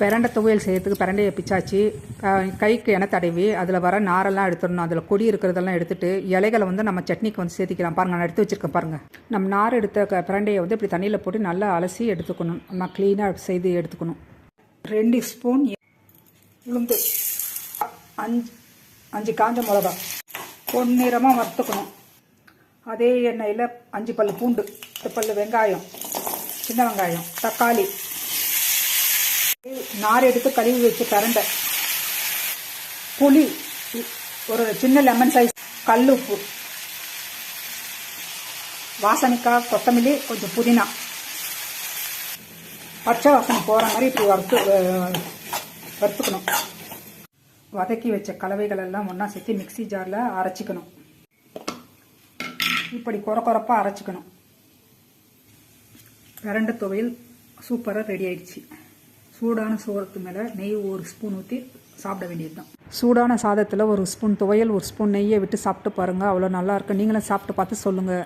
பிரண்டை துவையல் செய்யறதுக்கு பிரண்டையை பிச்சாச்சு. கைக்கு எண்ணெய் தடவி அதில் வர நாரெல்லாம் எடுத்துடணும். அதில் கொடி இருக்கிறதெல்லாம் எடுத்துட்டு இலைகளை வந்து நம்ம சட்னிக்கு வந்து சேர்த்திக்கலாம். பாருங்கள் நான் எடுத்து வச்சிருக்கேன் பாருங்கள் நம்ம நார் எடுத்த க- பிரண்டையை வந்து இப்படி தண்ணியில் போட்டு நல்லா அலசி எடுத்துக்கணும். நம்ம க்ளீனாக செய்து எடுத்துக்கணும். ரெண்டு ஸ்பூன் உளுந்து. அஞ்சு அஞ்சு காஞ்ச மிளகா. பொன்னிறமாக வறுத்துக்கணும். அதே எண்ணெயில் அஞ்சு பல் பூண்டு பல் பல்லு வெங்காயம் சின்ன வெங்காயம் தக்காளி. நார் எடுத்து கழுவி வச்சு கரண்டை. புளி ஒரு சின்ன லெமன் சைஸ் கல் உப்பு வாசனைக்காய் கொத்தமல்லி கொஞ்சம் புதினா. பச்சை வாசனை போகிற மாதிரி இப்படி வறுத்து வறுத்துக்கணும். வதக்கி வச்ச கலவைகள் எல்லாம் ஒன்றா சேர்த்து மிக்ஸி ஜாரில் அரைச்சிக்கணும். இப்படி கொர கொரப்பாக அரைச்சிக்கணும். பிரண்டை துவையில் சூப்பராக ரெடி ஆயிடுச்சு. சூடான சோறத்து மேலே நெய் ஒரு ஸ்பூன் ஊற்றி சாப்பிட வேண்டியது தான் சூடான சாதத்தில் ஒரு ஸ்பூன் துவையல் ஒரு ஸ்பூன் நெய்யை விட்டு சாப்பிட்டு பாருங்கள் அவ்வளோ நல்லாயிருக்கும் நீங்களும் சாப்பிட்டு பார்த்து சொல்லுங்கள்